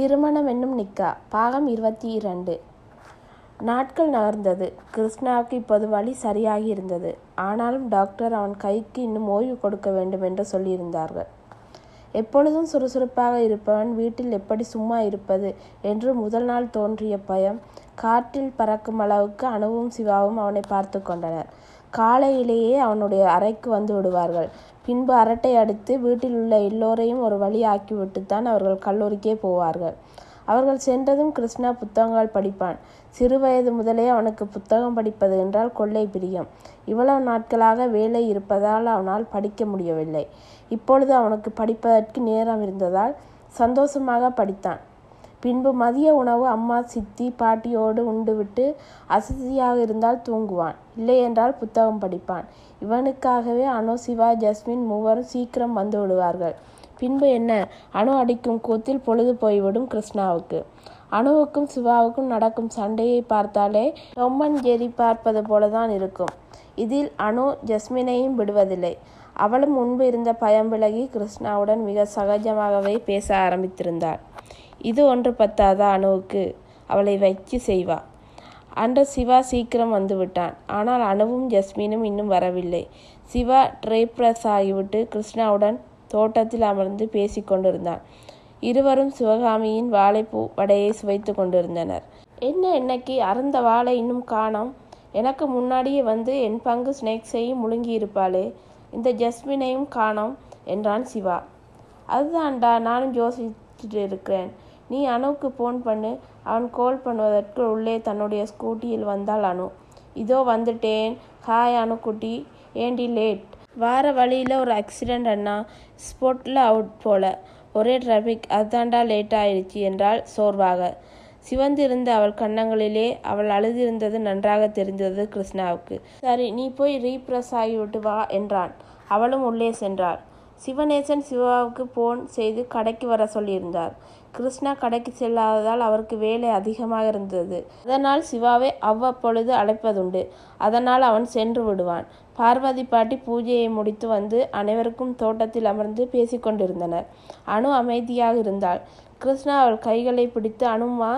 திருமணம் என்னும் நிக்கா. பாகம் இருபத்தி இரண்டு நாட்கள் நகர்ந்தது. கிருஷ்ணாவுக்கு இப்போது வலி சரியாகி இருந்தது. ஆனாலும் டாக்டர் அவன் கைக்கு இன்னும் ஓய்வு கொடுக்க வேண்டும் என்று சொல்லியிருந்தார்கள். எப்பொழுதும் சுறுசுறுப்பாக இருப்பவன் வீட்டில் எப்படி சும்மா இருப்பது என்று முதல் நாள் தோன்றிய பயம். காற்றில் பறக்கும் அளவுக்கு அணுவும் சிவாவும் அவனை பார்த்து கொண்டனர். காலையிலேயே அவனுடைய அறைக்கு வந்து விடுவார்கள். பின்பு அரட்டை அடித்து வீட்டில் உள்ள எல்லோரையும் ஒரு வழி ஆக்கிவிட்டுத்தான் அவர்கள் கல்லூரிக்கே போவார்கள். அவர்கள் சென்றதும் கிருஷ்ணா புத்தகங்கள் படிப்பான். சிறுவயது முதலே அவனுக்கு புத்தகம் படிப்பது என்றால் கொள்ளை பிரியம். இவ்வளவு நாட்களாக வேலை இருப்பதால் அவனால் படிக்க முடியவில்லை. இப்பொழுது அவனுக்கு படிப்பதற்கு நேரம் இருந்ததால் சந்தோஷமாக படித்தான். பின்பு மதிய உணவு அம்மா சித்தி பாட்டியோடு உண்டுவிட்டு அசதியாக இருந்தால் தூங்குவான். இல்லையென்றால் புத்தகம் படிப்பான். இவனுக்காகவே அனு சிவா ஜஸ்மின் மூவரும் சீக்கிரம் வந்து விடுவார்கள். பின்பு என்ன? அணு அடிக்கும் கூத்தில் பொழுது போய்விடும் கிருஷ்ணாவுக்கு. அணுவுக்கும் சிவாவுக்கும் நடக்கும் சண்டையை பார்த்தாலே டொம்மன் ஜெரி பார்ப்பது போலதான் இருக்கும். இதில் அணு ஜஸ்மினையும் விடுவதில்லை. அவளும் முன்பு இருந்த பயம் விலகி கிருஷ்ணாவுடன் மிக சகஜமாகவே பேச ஆரம்பித்திருந்தாள். இது ஒன்று பத்தாதா அணுவுக்கு? அவளை வச்சு செய்வா. அன்று சிவா சீக்கிரம் வந்து விட்டான் ஆனால் அணுவும் ஜஸ்மினும் இன்னும் வரவில்லை. சிவா ட்ரேப்ரஸ் ஆகிவிட்டு கிருஷ்ணாவுடன் தோட்டத்தில் அமர்ந்து பேசி கொண்டிருந்தான். இருவரும் சிவகாமியின் வாழைப்பூ வடையை சுவைத்து கொண்டிருந்தனர். என்ன இன்னைக்கு? அருந்த வாழை இன்னும் காணோம். எனக்கு முன்னாடியே வந்து என் பங்கு ஸ்நேக்ஸையும் முழுங்கியிருப்பாளே. இந்த ஜஸ்மினையும் காணோம் என்றான் சிவா. அதுதான்டா நானும் யோசிச்சுட்டு இருக்கிறேன் நீ அணுவுக்கு ஃபோன் பண்ணு. அவன் கால் பண்ணுவதற்கு உள்ளே தன்னுடைய ஸ்கூட்டியில் வந்தாள் அணு இதோ வந்துட்டேன். ஹாய் அணுக்குட்டி ஏண்டி லேட் வார வழியில் ஒரு ஆக்சிடெண்ட் அண்ணா. ஸ்போட்டில் அவுட் போல. ஒரே டிராஃபிக் அதாண்டா லேட் ஆயிடுச்சு என்றாள் சோர்வாக. சிவந்திருந்த அவள் கன்னங்களிலே அவள் அழுதிருந்தது நன்றாக தெரிந்தது கிருஷ்ணாவுக்கு. சரி நீ போய் ரீப்ரெஸ் ஆகிவிட்டு வா என்றான். அவளும் உள்ளே சென்றாள். சிவநேசன் சிவாவுக்கு போன் செய்து கடைக்கு வர சொல்லியிருந்தார். கிருஷ்ணா கடைக்கு செல்லாததால் அவருக்கு வேலை அதிகமாக இருந்தது. அதனால் சிவாவை அவ்வப்பொழுது அழைப்பதுண்டு. அதனால் அவன் சென்று விடுவான். பார்வதி பாட்டி பூஜையை முடித்து வந்து அனைவருக்கும் தோட்டத்தில் அமர்ந்து பேசிக்கொண்டிருந்தனர் அணு அமைதியாக இருந்தாள். கிருஷ்ணா அவள் கைகளை பிடித்து அனுமா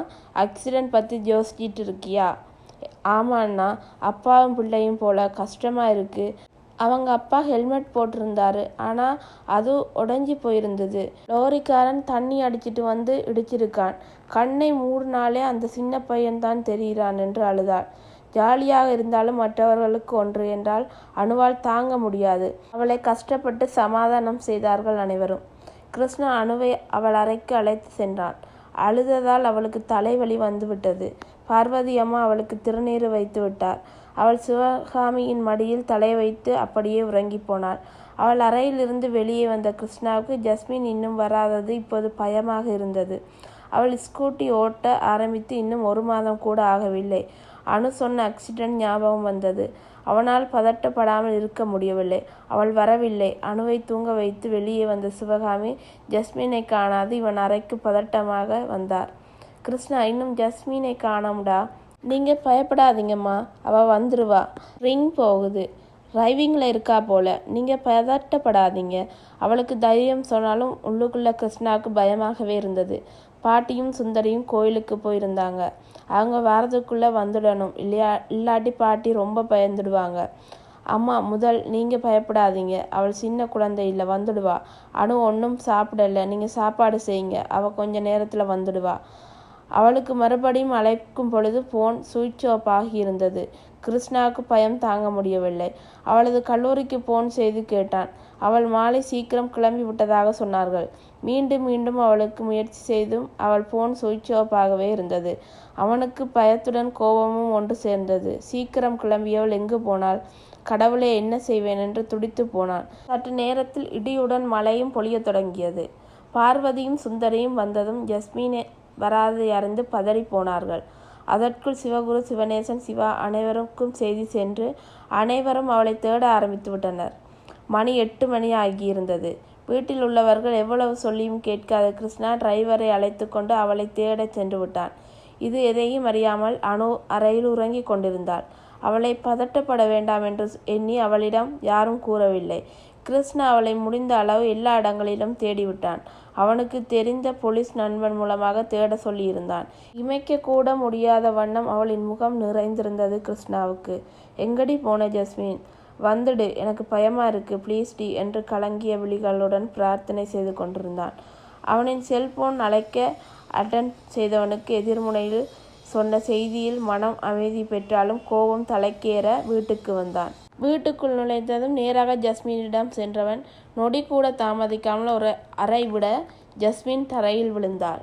ஆக்சிடென்ட் பற்றி யோசிச்சிட்டு இருக்கியா ஆமாண்ணா அப்பாவும் பிள்ளையும் போல கஷ்டமா இருக்கு. அவங்க அப்பா ஹெல்மெட் போட்டிருந்தாரு. ஆனால் அது உடஞ்சி போயிருந்தது. லோரிக்காரன் தண்ணி அடிச்சிட்டு வந்து இடிச்சிருக்கான். கண்ணை மூடினாலே அந்த சின்ன பையன்தான் தெரிகிறான் என்று அழுதாள். ஜாலியாக இருந்தாலும் மற்றவர்களுக்கு ஒன்று என்றால் அணுவால் தாங்க முடியாது. அவளை கஷ்டப்பட்டு சமாதானம் செய்தார்கள் அனைவரும். கிருஷ்ணா அணுவை அவள் அறைக்கு அழைத்து சென்றான். அழுததால் அவளுக்கு தலைவலி வந்துவிட்டது. பார்வதி அம்மா அவளுக்கு திருநீறு வைத்து விட்டார். அவள் சிவகாமியின் மடியில் தலை வைத்து அப்படியே உறங்கி போனாள். அவள் அறையிலிருந்து வெளியே வந்த கிருஷ்ணாவுக்கு ஜஸ்மின் இன்னும் வராதது இப்போது பயமாக இருந்தது. அவள் ஸ்கூட்டி ஓட்ட ஆரம்பித்து இன்னும் ஒரு மாதம் கூட ஆகவில்லை. அணு சொன்ன ஆக்சிடென்ட் ஞாபகம் வந்தது. அவனால் பதட்டப்படாமல் இருக்க முடியவில்லை. அவள் வரவில்லை. அணுவை தூங்க வைத்து வெளியே வந்த சிவகாமி ஜஸ்மினை காணாது. இவன் அறைக்கு பதட்டமாக வந்தார். கிருஷ்ணா இன்னும் ஜஸ்மினை காணோம்டா. நீங்கள் பயப்படாதீங்கம்மா. அவள் வந்துருவா. ரிங் போகுது. டிரைவிங்கில் இருக்கா போல. நீங்கள் பதட்டப்படாதீங்க. அவளுக்கு தைரியம் சொன்னாலும் உள்ளுக்குள்ளே கிருஷ்ணாவுக்கு பயமாகவே இருந்தது. பாட்டியும் சுந்தரியும் கோயிலுக்கு போயிருந்தாங்க. அவங்க வரதுக்குள்ளே வந்துடணும். இல்லையா இல்லாட்டி பாட்டி ரொம்ப பயந்துடுவாங்க. அம்மா முதல் நீங்கள் பயப்படாதீங்க. அவள் சின்ன குழந்தை இல்லை வந்துடுவா. அணு ஒன்றும் சாப்பிடல. நீங்கள் சாப்பாடு செய்யுங்க. அவள் கொஞ்ச நேரத்தில் வந்துடுவா. அவளுக்கு மறுபடியும் அழைக்கும் பொழுது போன் சுவிட்ச் ஆஃப் ஆகியிருந்தது. கிருஷ்ணாவுக்கு பயம் தாங்க முடியவில்லை. அவளது கல்லூரிக்கு போன் செய்து கேட்டான். அவள் மாலை சீக்கிரம் கிளம்பி விட்டதாக சொன்னார்கள். மீண்டும் மீண்டும் அவளுக்கு முயற்சி செய்தும் அவள் போன் சுவிட்ச் ஆஃப் ஆகவே இருந்தது. அவனுக்கு பயத்துடன் கோபமும் ஒன்று சேர்ந்தது. சீக்கிரம் கிளம்பியவள் எங்கு போனாள் கடவுளே என்ன செய்வேன் என்று துடித்து போனான். சற்று நேரத்தில் இடியுடன் மழையும் பொழியத் தொடங்கியது. பார்வதியும் சுந்தரியும் வந்ததும் ஜஸ்மீனை வராது அறிந்து பதறி போனார்கள். அதற்குள் சிவகுரு சிவநேசன் சிவா அனைவருக்கும் செய்தி சென்று அனைவரும் அவளை தேட ஆரம்பித்து விட்டனர் மணி எட்டு மணி ஆகியிருந்தது. வீட்டில் உள்ளவர்கள் எவ்வளவு சொல்லியும் கேட்காத கிருஷ்ணா டிரைவரை அழைத்து கொண்டு அவளை தேட சென்று விட்டான். இது எதையும் அறியாமல் அணு அறையில் உறங்கிக் கொண்டிருந்தாள். அவளை பதட்டப்பட வேண்டாம் என்று எண்ணி அவளிடம் யாரும் கூறவில்லை. கிருஷ்ணா அவளை முடிந்த அளவு எல்லா இடங்களிலும் தேடிவிட்டான். அவனுக்கு தெரிந்த போலீஸ் நண்பன் மூலமாக தேட சொல்லியிருந்தான். இமைக்க கூட முடியாத வண்ணம் அவளின் முகம் நிறைந்திருந்தது கிருஷ்ணாவுக்கு. எங்கடி போன ஜஸ்மின்? வந்துடு எனக்கு பயமா இருக்கு. ப்ளீஸ் டி என்று கலங்கிய விழிகளுடன் பிரார்த்தனை செய்து கொண்டிருந்தான். அவனின் செல்போன் அழைக்க அட்டன் செய்தவனுக்கு எதிர்முனையில் சொன்ன செய்தியில் மனம் அமைதி பெற்றாலும் கோபம் தலைக்கேற வீட்டுக்கு வந்தான். வீட்டுக்குள் நுழைந்ததும் நேராக ஜஸ்மினிடம் சென்றவன் நொடி கூட தாமதிக்காமல் ஒரு அறை விட ஜஸ்மின் தரையில் விழுந்தாள்.